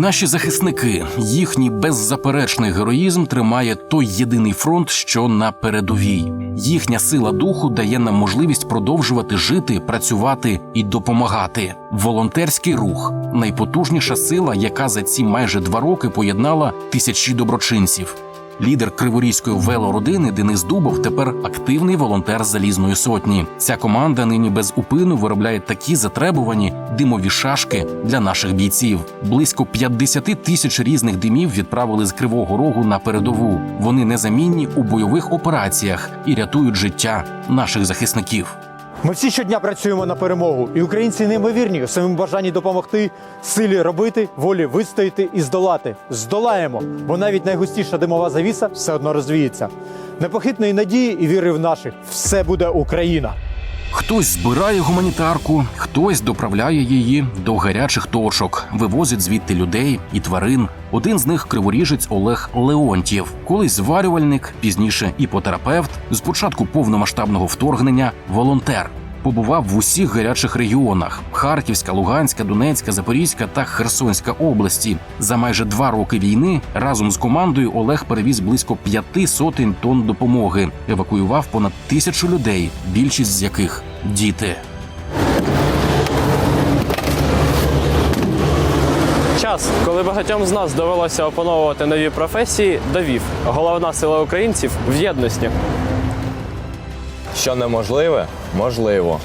Наші захисники, їхній беззаперечний героїзм тримає той єдиний фронт, що на передовій. Їхня сила духу дає нам можливість продовжувати жити, працювати і допомагати. Волонтерський рух найпотужніша сила, яка за ці майже два роки поєднала тисячі доброчинців. Лідер криворізької велородини Денис Дубов тепер активний волонтер залізної сотні. Ця команда нині без упину виробляє такі затребувані димові шашки для наших бійців. Близько 50 тисяч різних димів відправили з Кривого Рогу на передову. Вони незамінні у бойових операціях і рятують життя наших захисників. Ми всі щодня працюємо на перемогу, і українці неймовірні у своєму бажанні допомогти, силі робити, волі вистояти і здолати. Здолаємо, бо навіть найгустіша димова завіса все одно розвіється. Непохитної надії і віри в наших все буде Україна. Хтось збирає гуманітарку, хтось доправляє її до гарячих точок, вивозить звідти людей і тварин. Один з них криворіжець Олег Леонтьєв, колись зварювальник, пізніше іпотерапевт. З початку повномасштабного вторгнення волонтер. Побував в усіх гарячих регіонах: Харківська, Луганська, Донецька, Запорізька та Херсонська області. За майже два роки війни разом з командою Олег перевіз близько п'яти сотень тонн допомоги, евакуював понад тисячу людей, більшість з яких діти. Час, коли багатьом з нас довелося опановувати нові професії, довів. Головна сила українців в єдності. Що неможливе, можливо.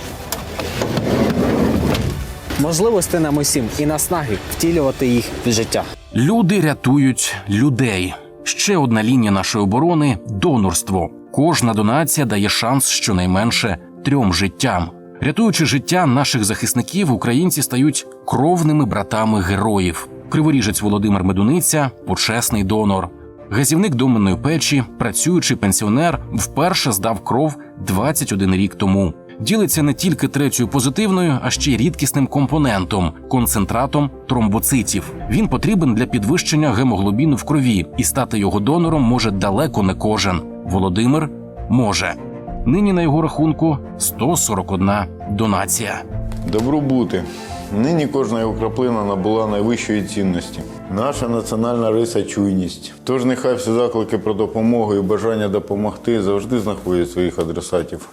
можливості нам усім і наснаги втілювати їх в життя. Люди рятують людей. Ще одна лінія нашої оборони донорство. Кожна донація дає шанс щонайменше трьом життям. Рятуючи життя наших захисників, українці стають кровними братами героїв. Криворіжець Володимир Медуниця почесний донор. Газівник доменної печі, працюючий пенсіонер, вперше здав кров 21 рік тому. Ділиться не тільки третьою позитивною, а ще й рідкісним компонентом концентратом тромбоцитів. Він потрібен для підвищення гемоглобіну в крові, і стати його донором може далеко не кожен. Володимир може. Нині на його рахунку 141 донація. Добру бути. Нині кожна його краплина набула найвищої цінності. Наша національна риса чуйність. Тож нехай всі заклики про допомогу і бажання допомогти завжди знаходять своїх адресатів.